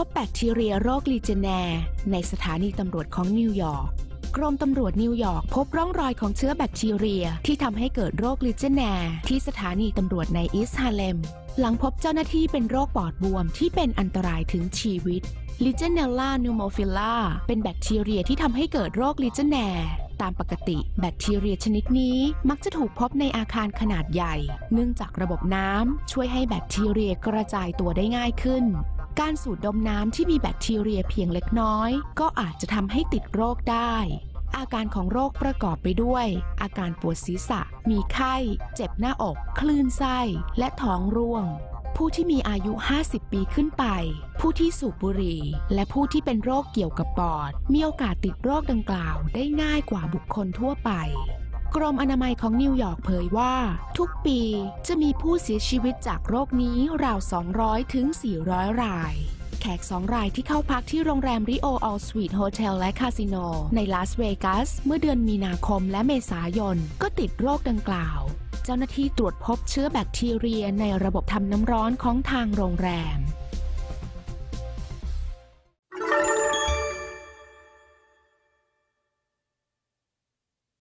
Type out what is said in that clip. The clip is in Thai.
พบแบคทีเรียโรคลีเจเนร์ในสถานีตำรวจของนิวยอร์กกรมตำรวจนิวยอร์กพบร่องรอยของเชื้อแบคทีเรียที่ทำให้เกิดโรคลิเจเนร์ที่สถานีตำรวจในอีสฮาเลม หลังพบเจ้าหน้าที่เป็นโรคปอดบวมที่เป็นอันตรายถึงชีวิตลิเจเนลลานูโมฟิลลาเป็นแบคทีเรียที่ทำให้เกิดโรคลิเจเนร์ตามปกติแบคทีเรียชนิดนี้มักจะถูกพบในอาคารขนาดใหญ่ เนื่องจากระบบน้ำช่วยให้แบคทีเรียกระจายตัวได้ง่ายขึ้น การสูดดมน้ำที่มีแบคทีเรียเพียงเล็กน้อย ก็อาจจะทำให้ติดโรคได้ อาการของโรคประกอบไปด้วย อาการปวดศีรษะ มีไข้ เจ็บหน้าอก คลื่นไส้ และท้องร่วง ผู้ที่มีอายุ 50 ปีขึ้นไป ผู้ที่สูบบุหรี่ และผู้ที่เป็นโรคเกี่ยวกับปอด มีโอกาสติดโรคดังกล่าวได้ง่ายกว่าบุคคลทั่วไป กรมอนามัยของนิวยอร์กเผยว่า ทุกปีจะมีผู้เสียชีวิตจากโรคนี้ราว 200 ถึง 400 รายแขกสองรายที่เข้าพักที่โรงแรมริโอออลสวีทโฮเทลและคาสิโน ในลาสเวกัส เมื่อเดือนมีนาคมและเมษายน ก็ติดโรคดังกล่าว เจ้าหน้าที่ตรวจพบเชื้อแบคทีเรียในระบบทำน้ำร้อนของทางโรงแรม